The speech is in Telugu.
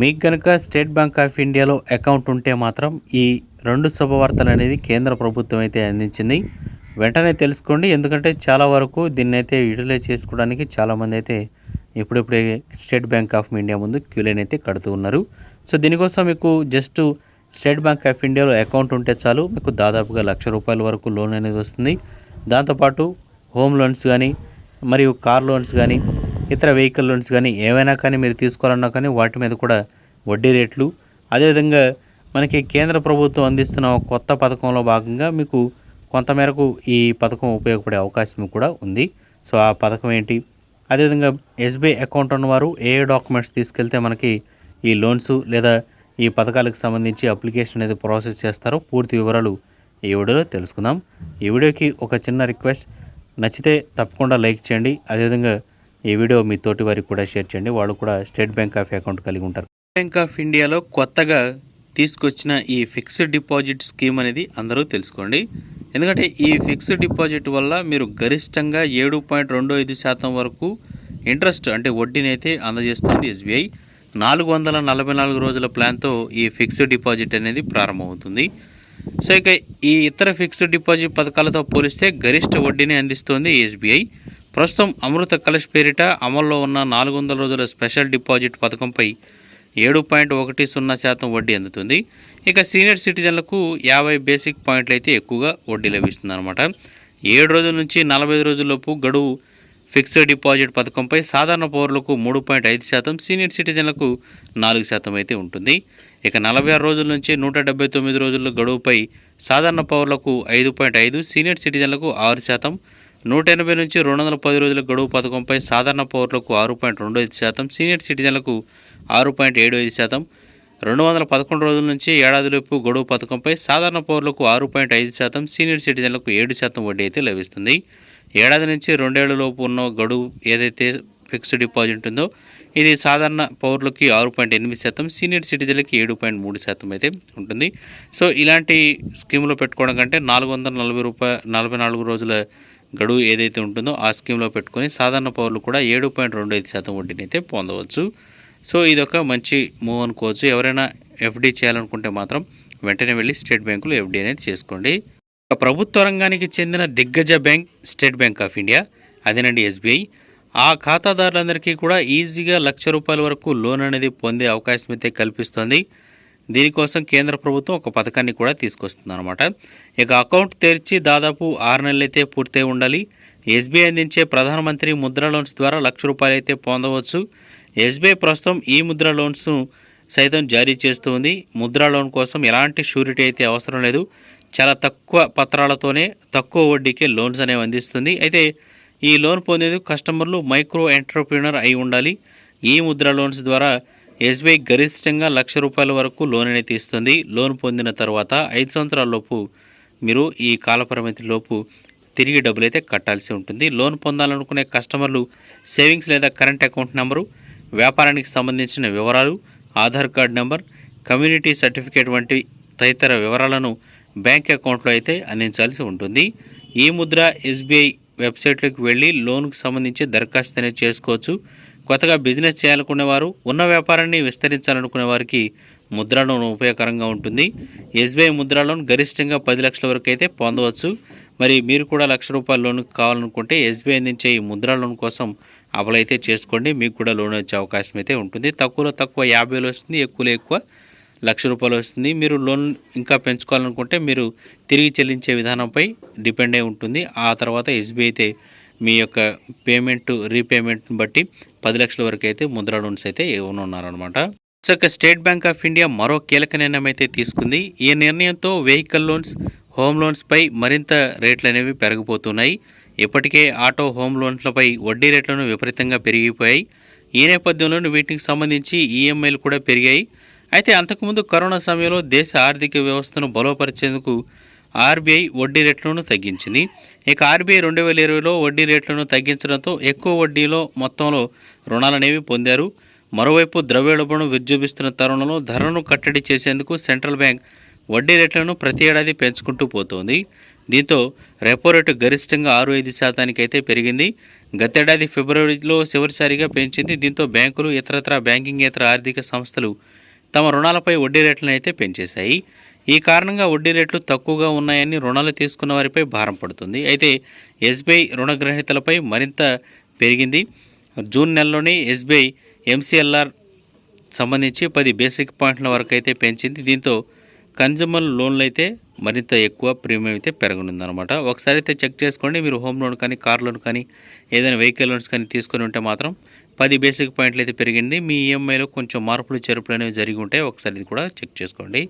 మీకు కనుక స్టేట్ బ్యాంక్ ఆఫ్ ఇండియాలో అకౌంట్ ఉంటే మాత్రం ఈ రెండు శుభవార్తలు అనేది కేంద్ర ప్రభుత్వం అయితే అందించింది. వెంటనే తెలుసుకోండి. ఎందుకంటే చాలా వరకు దీన్ని అయితే యూటిలైజ్ చేసుకోవడానికి చాలామంది అయితే ఇప్పుడిప్పుడే స్టేట్ బ్యాంక్ ఆఫ్ ఇండియా ముందు క్యూ లైన్ అయితే కడుతూ ఉన్నారు. సో దీనికోసం మీకు జస్ట్ స్టేట్ బ్యాంక్ ఆఫ్ ఇండియాలో అకౌంట్ ఉంటే చాలు. మీకు దాదాపుగా లక్ష రూపాయల వరకు లోన్ అనేది వస్తుంది. దాంతోపాటు హోమ్ లోన్స్ కానీ మరియు కార్ లోన్స్ కానీ ఇతర వెహికల్ లోన్స్ కానీ ఏవైనా కానీ మీరు తీసుకోవాలన్నా కానీ వాటి మీద కూడా వడ్డీ రేట్లు. అదేవిధంగా మనకి కేంద్ర ప్రభుత్వం అందిస్తున్న కొత్త పథకంలో భాగంగా మీకు కొంతమేరకు ఈ పథకం ఉపయోగపడే అవకాశం కూడా ఉంది. సో ఆ పథకం ఏంటి? అదేవిధంగా ఎస్బీఐ అకౌంట్ ఉన్నవారు ఏ డాక్యుమెంట్స్ తీసుకెళ్తే మనకి ఈ లోన్స్ లేదా ఈ పథకాలకు సంబంధించి అప్లికేషన్ అనేది ప్రాసెస్ చేస్తారో పూర్తి వివరాలు ఈ వీడియోలో తెలుసుకుందాం. ఈ వీడియోకి ఒక చిన్న రిక్వెస్ట్ నచ్చితే తప్పకుండా లైక్ చేయండి. అదేవిధంగా ఈ వీడియో మీ తోటి వారికి కూడా షేర్ చేయండి. వాళ్ళు కూడా స్టేట్ బ్యాంక్ ఆఫ్ అకౌంట్ కలిగి ఉంటారు. బ్యాంక్ ఆఫ్ ఇండియాలో కొత్తగా తీసుకొచ్చిన ఈ ఫిక్స్డ్ డిపాజిట్ స్కీమ్ అనేది అందరూ తెలుసుకోండి. ఎందుకంటే ఈ ఫిక్స్డ్ డిపాజిట్ వల్ల మీరు గరిష్టంగా ఏడు పాయింట్ రెండు ఐదు శాతం వరకు ఇంట్రెస్ట్ అంటే వడ్డీని అయితే అందజేస్తుంది ఎస్బీఐ. నాలుగు వందల నలభై నాలుగు రోజుల ప్లాన్తో ఈ ఫిక్స్డ్ డిపాజిట్ అనేది ప్రారంభమవుతుంది. సో ఇక ఈ ఇతర ఫిక్స్డ్ డిపాజిట్ పథకాలతో పోలిస్తే గరిష్ట వడ్డీని అందిస్తోంది ఎస్బీఐ. ప్రస్తుతం అమృత కలష్ పేరిట అమల్లో ఉన్న నాలుగు వందల రోజుల స్పెషల్ డిపాజిట్ పథకంపై ఏడు పాయింట్ ఒకటి సున్నా శాతం వడ్డీ అందుతుంది. ఇక సీనియర్ సిటిజన్లకు యాభై బేసిక్ పాయింట్లు అయితే ఎక్కువగా వడ్డీ లభిస్తుంది అనమాట ఏడు రోజుల నుంచి నలభై ఐదు రోజులలోపు గడువు ఫిక్స్డ్ డిపాజిట్ పథకంపై సాధారణ పౌరులకు మూడు పాయింట్ ఐదు శాతం సీనియర్ సిటిజన్లకు నాలుగు శాతం అయితే ఉంటుంది. ఇక నలభై ఆరు రోజుల నుంచి నూట డెబ్బై తొమ్మిది రోజుల గడువుపై సాధారణ పౌరులకు ఐదు పాయింట్ ఐదు సీనియర్ సిటిజన్లకు ఆరు శాతం నూట ఎనభై నుంచి రెండు వందల పది రోజుల గడువు పథకంపై సాధారణ పౌరులకు ఆరు పాయింట్ రెండు ఐదు శాతం సీనియర్ సిటిజన్లకు ఆరు పాయింట్ ఏడు ఐదు శాతం. రెండు వందల పదకొండు రోజుల నుంచి ఏడాదిలోపు గడువు పథకంపై సాధారణ పౌరులకు ఆరు పాయింట్ ఐదు శాతం సీనియర్ సిటిజన్లకు ఏడు శాతం వడ్డీ అయితే లభిస్తుంది. ఏడాది నుంచి రెండేళ్ళలోపు ఉన్న గడువు ఏదైతే ఫిక్స్డ్ డిపాజిట్ ఉందో ఇది సాధారణ పౌరులకి ఆరు పాయింట్ ఎనిమిది శాతం సీనియర్ సిటిజన్లకి ఏడు పాయింట్ మూడు శాతం అయితే ఉంటుంది. సో ఇలాంటి స్కీమ్లో పెట్టుకోవడం కంటే నాలుగు వందల నలభై రూపాయ నలభై నాలుగు రోజుల గడువు ఏదైతే ఉంటుందో ఆ స్కీమ్లో పెట్టుకొని సాధారణ పౌరులు కూడా ఏడు పాయింట్ రెండు ఐదు శాతం వడ్డీని అయితే పొందవచ్చు. సో ఇది ఒక మంచి మూవ్ అనుకోవచ్చు ఎవరైనా ఎఫ్డి చేయాలనుకుంటే మాత్రం వెంటనే వెళ్ళి స్టేట్ బ్యాంకులో ఎఫ్డి అనేది చేసుకోండి. ప్రభుత్వ రంగానికి చెందిన దిగ్గజ bank state bank of India అదేనండి ఎస్బీఐ ఆ ఖాతాదారులందరికీ కూడా ఈజీగా లక్ష రూపాయల వరకు లోన్ అనేది పొందే అవకాశం అయితే కల్పిస్తోంది. దీనికోసం కేంద్ర ప్రభుత్వం ఒక పథకాన్ని కూడా తీసుకొస్తుంది అనమాట ఇక అకౌంట్ తెరిచి దాదాపు ఆరు నెలలు అయితే పూర్తయి ఉండాలి. ఎస్బీఐ అందించే ప్రధానమంత్రి ముద్రా లోన్స్ ద్వారా లక్ష రూపాయలు అయితే పొందవచ్చు. ఎస్బీఐ ప్రస్తుతం ఈ ముద్రా లోన్స్ సైతం జారీ చేస్తుంది. ముద్రా లోన్ కోసం ఎలాంటి షూరిటీ అయితే అవసరం లేదు. చాలా తక్కువ పత్రాలతోనే తక్కువ వడ్డీకే లోన్స్ అనేవి అందిస్తుంది. అయితే ఈ లోన్ పొందేందుకు కస్టమర్లు మైక్రో ఎంటర్ప్రీనర్ అయి ఉండాలి. ఈ ముద్రా లోన్స్ ద్వారా ఎస్బీఐ గరిష్టంగా లక్ష రూపాయల వరకు లోన్ అనేది ఇస్తుంది లోన్ పొందిన తర్వాత ఐదు సంవత్సరాలలోపు మీరు ఈ కాలపరిమితిలోపు తిరిగి డబ్బులు అయితే కట్టాల్సి ఉంటుంది. లోన్ పొందాలనుకునే కస్టమర్లు సేవింగ్స్ లేదా కరెంట్ అకౌంట్ నెంబరు వ్యాపారానికి సంబంధించిన వివరాలు Aadhaar card number community certificate వంటి తదితర వివరాలను బ్యాంక్ అకౌంట్లో అయితే అందించాల్సి ఉంటుంది. ఈ ముద్ర ఎస్బీఐ వెబ్సైట్లోకి వెళ్ళి లోన్కు సంబంధించి దరఖాస్తు అనేది చేసుకోవచ్చు. కొత్తగా బిజినెస్ చేయాలనుకునే వారు ఉన్న వ్యాపారాన్ని విస్తరించాలనుకునే వారికి ముద్రా లోన్ ఉపయోగకరంగా ఉంటుంది. ఎస్బీఐ ముద్రా లోన్ గరిష్టంగా పది లక్షల వరకు అయితే పొందవచ్చు. మరి మీరు కూడా లక్ష రూపాయల లోన్ కావాలనుకుంటే ఎస్బీఐ అందించే ఈ ముద్రా లోన్ కోసం అప్లై అయితే చేసుకోండి. మీకు కూడా లోన్ వచ్చే అవకాశం అయితే ఉంటుంది. తక్కువలో తక్కువ యాభై వేలు వస్తుంది ఎక్కువలో ఎక్కువ లక్ష రూపాయలు వస్తుంది. మీరు లోన్ ఇంకా పెంచుకోవాలనుకుంటే మీరు తిరిగి చెల్లించే విధానంపై డిపెండ్ అయి ఉంటుంది. ఆ తర్వాత ఎస్బీఐ అయితే మీ యొక్క పేమెంట్ రీపేమెంట్ని బట్టి పది లక్షల వరకు అయితే ముద్రా లోన్స్ అయితే ఇవ్వనున్నారనమాట so state bank of India మరో కీలక నిర్ణయం అయితే తీసుకుంది. ఈ నిర్ణయంతో వెహికల్ లోన్స్ హోమ్ లోన్స్పై మరింత రేట్లు అనేవి పెరిగిపోతున్నాయి. ఇప్పటికే ఆటో హోమ్ లోన్స్లపై వడ్డీ రేట్లను విపరీతంగా పెరిగిపోయాయి. ఈ నేపథ్యంలోనూ వీటికి సంబంధించి ఈఎంఐలు కూడా పెరిగాయి. అయితే అంతకుముందు కరోనా సమయంలో దేశ ఆర్థిక వ్యవస్థను బలోపరిచేందుకు ఆర్బీఐ వడ్డీ రేట్లను తగ్గించింది. ఇక ఆర్బీఐ రెండు వేల ఇరవైలో వడ్డీ రేట్లను తగ్గించడంతో ఎక్కువ వడ్డీలో మొత్తంలో రుణాలనేవి పొందారు. మరోవైపు ద్రవ్యోల్బణం విజృంభిస్తున్న తరుణంలో ధరను కట్టడి చేసేందుకు సెంట్రల్ బ్యాంక్ వడ్డీ రేట్లను ప్రతి ఏడాది పెంచుకుంటూ పోతోంది. దీంతో రెపో రేటు గరిష్టంగా ఆరు ఐదు శాతానికి అయితే పెరిగింది గతేడాది ఫిబ్రవరిలో చివరిసారిగా పెంచింది. దీంతో బ్యాంకులు ఇతరత్ర బ్యాంకింగేతర ఆర్థిక సంస్థలు తమ రుణాలపై వడ్డీ రేట్లను అయితే పెంచేశాయి. ఈ కారణంగా వడ్డీ రేట్లు తక్కువగా ఉన్నాయని రుణాలు తీసుకున్న వారిపై భారం పడుతుంది. అయితే ఎస్బీఐ రుణగ్రహీతలపై మరింత పెరిగింది. జూన్ నెలలోనే ఎస్బీఐ ఎంసీఎల్ఆర్ సంబంధించి పది బేసిక్ పాయింట్ల వరకు అయితే పెంచింది. దీంతో కన్జ్యూమర్ లోన్లు అయితే మరింత ఎక్కువ ప్రీమియం అయితే పెరగనుందనమాట ఒకసారి అయితే చెక్ చేసుకోండి. మీరు హోమ్ లోన్ కానీ కార్ లోన్ కానీ ఏదైనా వెహికల్ లోన్స్ కానీ తీసుకొని ఉంటే మాత్రం పది బేసిక్ పాయింట్లు అయితే పెరిగింది. మీ ఈఎంఐలో కొంచెం మార్పులు చేర్పులు అనేవి జరిగి ఉంటే ఒకసారి ఇది కూడా చెక్ చేసుకోండి.